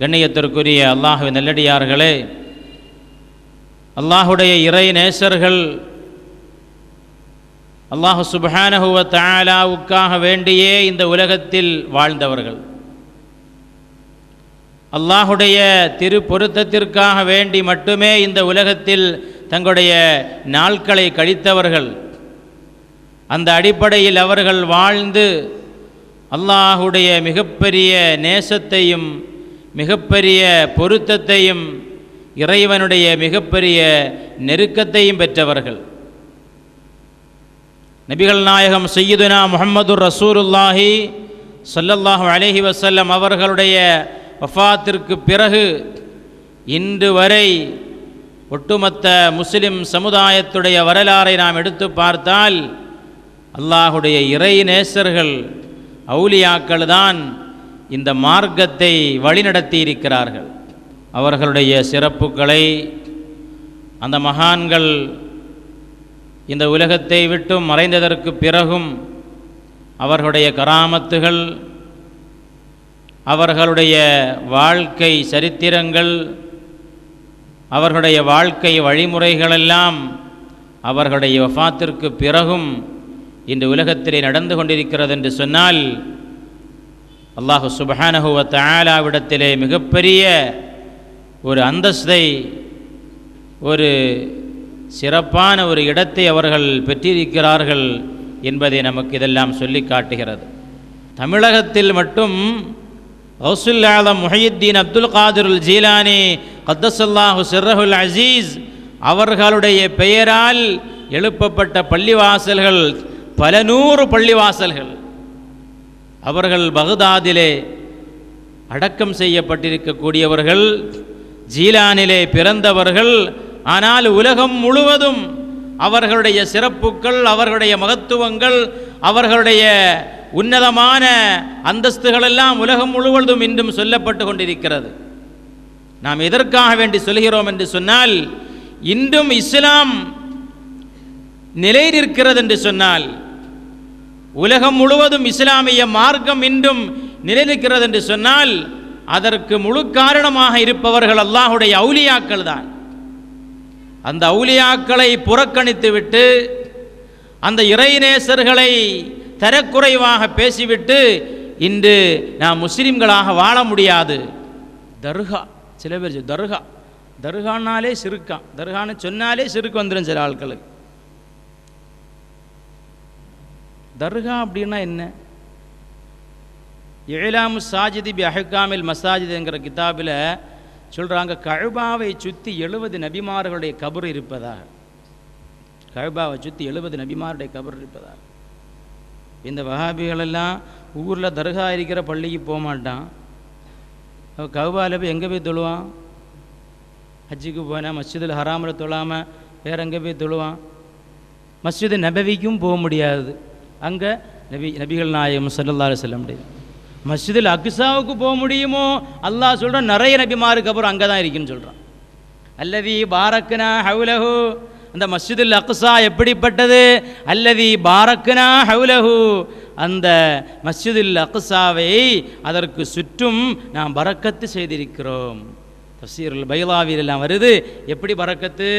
கண்ணியத்திற்குரிய அல்லாஹு நல்லடியார்களே அல்லாஹுடைய இறை நேசர்கள் அல்லாஹு சுபஹானஹுவ தாலாவுக்காக வேண்டியே இந்த உலகத்தில் வாழ்ந்தவர்கள். அல்லாஹுடைய திரு பொருத்தத்திற்காக வேண்டி மட்டுமே இந்த உலகத்தில் தங்களுடைய நாட்களை கழித்தவர்கள். அந்த அடிப்படையில் அவர்கள் வாழ்ந்து அல்லாஹுடைய மிகப்பெரிய நேசத்தையும் மிகப்பெரிய பொருத்தத்தையும் இறைவனுடைய மிகப்பெரிய நெருக்கத்தையும் பெற்றவர்கள். நபிகள் நாயகம் சையதுனா முகமது ரசூருல்லாஹி ஸல்லல்லாஹு அலஹி வசல்லம் அவர்களுடைய வஃபாத்திற்கு பிறகு இன்று வரை ஒட்டுமொத்த முஸ்லிம் சமுதாயத்துடைய வரலாறை நாம் எடுத்து பார்த்தால் அல்லாஹுடைய இறை நேசர்கள் அவுலியாக்கள் தான் இந்த மார்க்கத்தை வழிநடத்தி இருக்கிறார்கள் அவர்களுடைய சிறப்புகளை அந்த மகான்கள் இந்த உலகத்தை விட்டு மறைந்ததற்கு பிறகும் அவர்களுடைய கராமத்துகள் அவர்களுடைய வாழ்க்கை சரித்திரங்கள் அவர்களுடைய வாழ்க்கை வழிமுறைகளெல்லாம் அவர்களுடைய வஃபாத்திற்கு பிறகும் இந்த உலகத்திலே நடந்து கொண்டிருக்கிறது என்று சொன்னால் அல்லாஹு சுபஹானஹுவ தாலாவிடத்திலே மிகப்பெரிய ஒரு அந்தஸ்தை ஒரு சிறப்பான ஒரு இடத்தை அவர்கள் பெற்றிருக்கிறார்கள் என்பதை நமக்கு இதெல்லாம் சொல்லி காட்டுகிறது. தமிழகத்தில் மட்டும் ஹவுசுல் ஆலம் முஹியுத்தீன் அப்துல் காதிருல் ஜீலானி கத்தசல்லாஹு சிர்ரஹுல் அசீஸ் அவர்களுடைய பெயரால் எழுப்பப்பட்ட பள்ளிவாசல்கள் பல நூறு பள்ளிவாசல்கள். அவர்கள் பகுதாதிலே அடக்கம் செய்யப்பட்டிருக்கக்கூடியவர்கள் ஜீலானிலே பிறந்தவர்கள் ஆனால் உலகம் முழுவதும் அவர்களுடைய சிறப்புகள் அவர்களுடைய மகத்துவங்கள் அவர்களுடைய உன்னதமான அந்தஸ்துகளெல்லாம் உலகம் முழுவதும் இன்றும் சொல்லப்பட்டு கொண்டிருக்கிறது. நாம் எதற்காக வேண்டி சொல்கிறோம் என்று சொன்னால் இன்றும் இஸ்லாம் நிலை நிற்கிறது என்று சொன்னால் உலகம் முழுவதும் இஸ்லாமிய மார்க்கம் இன்றும் நிலைநிற்கிறது என்று சொன்னால் அதற்கு முழு காரணமாக இருப்பவர்கள் அல்லாஹுடைய அவுலியாக்கள் தான். அந்த அவுலியாக்களை புறக்கணித்துவிட்டு அந்த இறைநேசர்களை தரக்குறைவாக பேசிவிட்டு இன்று நாம் முஸ்லிம்களாக வாழ முடியாது. தர்கா சில பேர் தர்கா. தர்கானாலே சிறுக்கான் தர்கான்னு சொன்னாலே சிறுக்கு வந்துடும் சில ஆட்களுக்கு. தர்கா அப்படின்னா என்ன? ஏழாமு சாஜிதி பி அஹ்காமில் மசாஜிதுங்கிற கிதாபில் சொல்கிறாங்க கழுபாவை சுற்றி எழுபது நபிமார்களுடைய கபர் இருப்பதாக கழுபாவை சுற்றி எழுபது நபிமாருடைய கபர் இருப்பதாக இந்த வகாபிகளெல்லாம் ஊரில் தர்கா இருக்கிற பள்ளிக்கு போக மாட்டான். கவுபாவில் போய் எங்கே போய் தொழுவான்? ஹஜ்ஜுக்கு போனால் மஸ்ஜிதில் ஹராமில் தொழாமல் வேற எங்கே போய் தொழுவான்? மஸ்ஜிது நபவிக்கும் போக முடியாது. அங்கே நபி நபிகள் நாயகம் சல்லல்லா செல்ல முடியாது மஸ்ஜிதில் அக்ஸாவுக்கு போக முடியுமோ? அல்லாஹ் சொல்கிறான் நிறைய நபிமாருக்கு அப்புறம் அங்கே தான் இருக்குன்னு சொல்கிறான் அல்லதி பாரக்னா ஹவுலஹு. அந்த மஸ்ஜிதுல் அக்ஸா எப்படிப்பட்டது? அல்லதி பாரக்னா ஹவுலஹு. அந்த மஸ்ஜிதில் அக்ஸாவை அதற்கு சுற்றும் நாம் பறக்கத்து செய்திருக்கிறோம். தஃசீருல் பைலாவில் எல்லாம் வருது. எப்படி பறக்கத்து?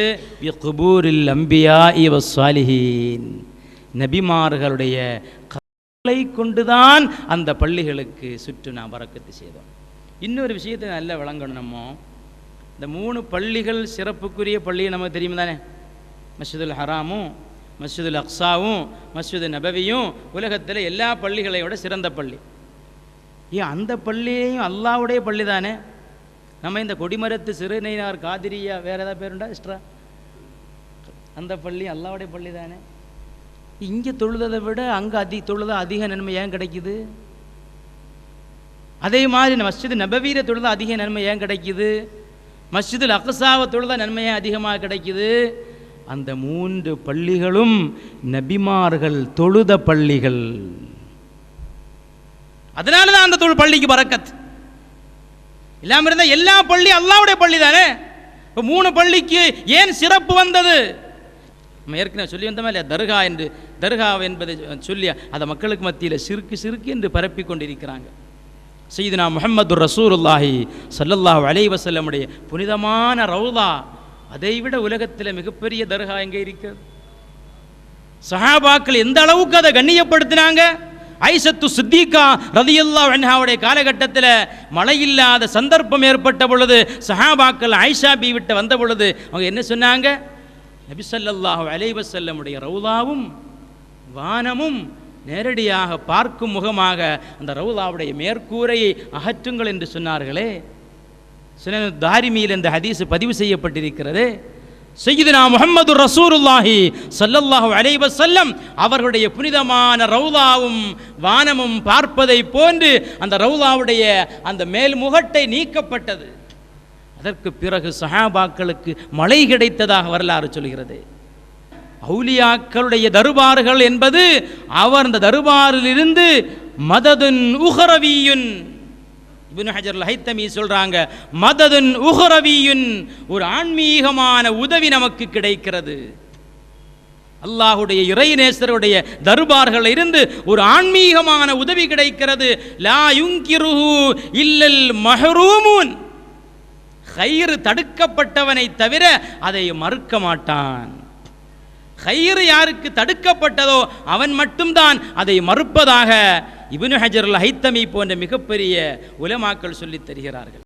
குபூரில் அம்பியா இவ சாலிஹீன். நபிமார்களுடைய கலை கொண்டுதான் அந்த பள்ளிகளுக்கு சுற்று நாம் வரக்கத்து செய்தோம். இன்னொரு விஷயத்தை நல்லா விளங்கணும் நம்ம. இந்த மூணு பள்ளிகள் சிறப்புக்குரிய பள்ளி நமக்கு தெரியும் தானே? மஸ்ஜிதுல் ஹராமும் மஸ்ஜிதுல் அக்ஸாவும் மஸ்ஜிது நபவியும் உலகத்தில் எல்லா பள்ளிகளையோட சிறந்த பள்ளி. ஏன் அந்த பள்ளியையும் அல்லாவுடைய பள்ளி தானே நம்ம இந்த கொடிமரத்து சிறுநெய்னார் காதிரியா வேறு ஏதாவது பேருண்டா எக்ஸ்ட்ரா? அந்த பள்ளி அல்லாவுடைய பள்ளி தானே இங்கே தொழுததை விட அங்கே அதி தொழுத அதிக நன்மை ஏன் கிடைக்குது? அதே மாதிரி மஸ்ஜித் நபவீர தொழுத அதிக நன்மை ஏன் கிடைக்குது? மஸ்ஜிதில் அகசாவை தொழுத நன்மையே அதிகமாக கிடைக்குது? அந்த மூன்று பள்ளிகளும் நபிமார்கள் தொழுத பள்ளிகள். அதனால தான் அந்த தொழு பள்ளிக்கு பறக்கத். இல்லாமல் இருந்தால் எல்லா பள்ளி அல்லாவுடைய பள்ளி தானே இப்போ மூணு பள்ளிக்கு ஏன் சிறப்பு வந்தது? நம்ம ஏற்கனவே சொல்லி வந்தோமே இல்லையா? தர்கா என்று தர்கா என்பதை சொல்லி அதை மக்களுக்கு மத்தியில் சிறுக்கு சிறுக்கு என்று பரப்பி கொண்டிருக்கிறாங்க. செய்தினா முஹம்மது ரசூலுல்லாஹி ஸல்லல்லாஹு அலைஹி வஸல்லமுடைய புனிதமான ரவுதா அதைவிட உலகத்தில் மிகப்பெரிய தர்கா எங்கே இருக்கிறது சஹாபாக்கள் எந்த அளவுக்கு அதை கண்ணியப்படுத்தினாங்க? ஐசத்து சித்திகா ரதியல்லா வென்ஹாவுடைய காலகட்டத்தில் மழை இல்லாத சந்தர்ப்பம் ஏற்பட்ட பொழுது சஹாபாக்கள் ஐஷா பி விட்டு வந்த பொழுது அவங்க என்ன சொன்னாங்க? நபிசல்லாஹு அலைவசல்லமுடைய அலைஹி ரவுதாவும் வானமும் நேரடியாக பார்க்கும் முகமாக அந்த ரவுதாவுடைய மேற்கூரையை அகற்றுங்கள் என்று சொன்னார்களே. சில தாரிமியில் இந்த ஹதீஸ் பதிவு செய்யப்பட்டிருக்கிறது. செய்யுதுனா முஹம்மது ரசூருல்லாஹி சல்லல்லாஹு அலைஹி வஸல்லம் அவர்களுடைய புனிதமான ரவுதாவும் வானமும் பார்ப்பதை போன்று அந்த ரவுதாவுடைய அந்த மேல் முகட்டை நீக்கப்பட்டது. அதற்கு பிறகு சஹாபாக்களுக்கு மழை கிடைத்ததாக வரலாறு சொல்கிறது. அவுலியாக்களுடைய தருபார்கள் என்பது அவர் அந்த தருபாரிலிருந்து மததுன் உஹரவியுன். இபின் ஹஜர் ஹைத்தமி சொல்றாங்க மததுன் உஹரவியுன் ஒரு ஆன்மீகமான உதவி நமக்கு கிடைக்கிறது. அல்லாஹுடைய இறைநேசருடைய தர்பார்கள் இருந்து ஒரு ஆன்மீகமான உதவி கிடைக்கிறது. லா யுங்கிருஹு இல்லல் மஹரூமுன். கயிறு தடுக்கப்பட்டவனை தவிர அதை மறுக்க மாட்டான். கயிறு யாருக்கு தடுக்கப்பட்டதோ அவன் மட்டும்தான் அதை மறுப்பதாக இப்னு ஹஜர் ஹைத்தமி போன்ற மிகப்பெரிய உலமாக்கள் சொல்லித் தருகிறார்கள்.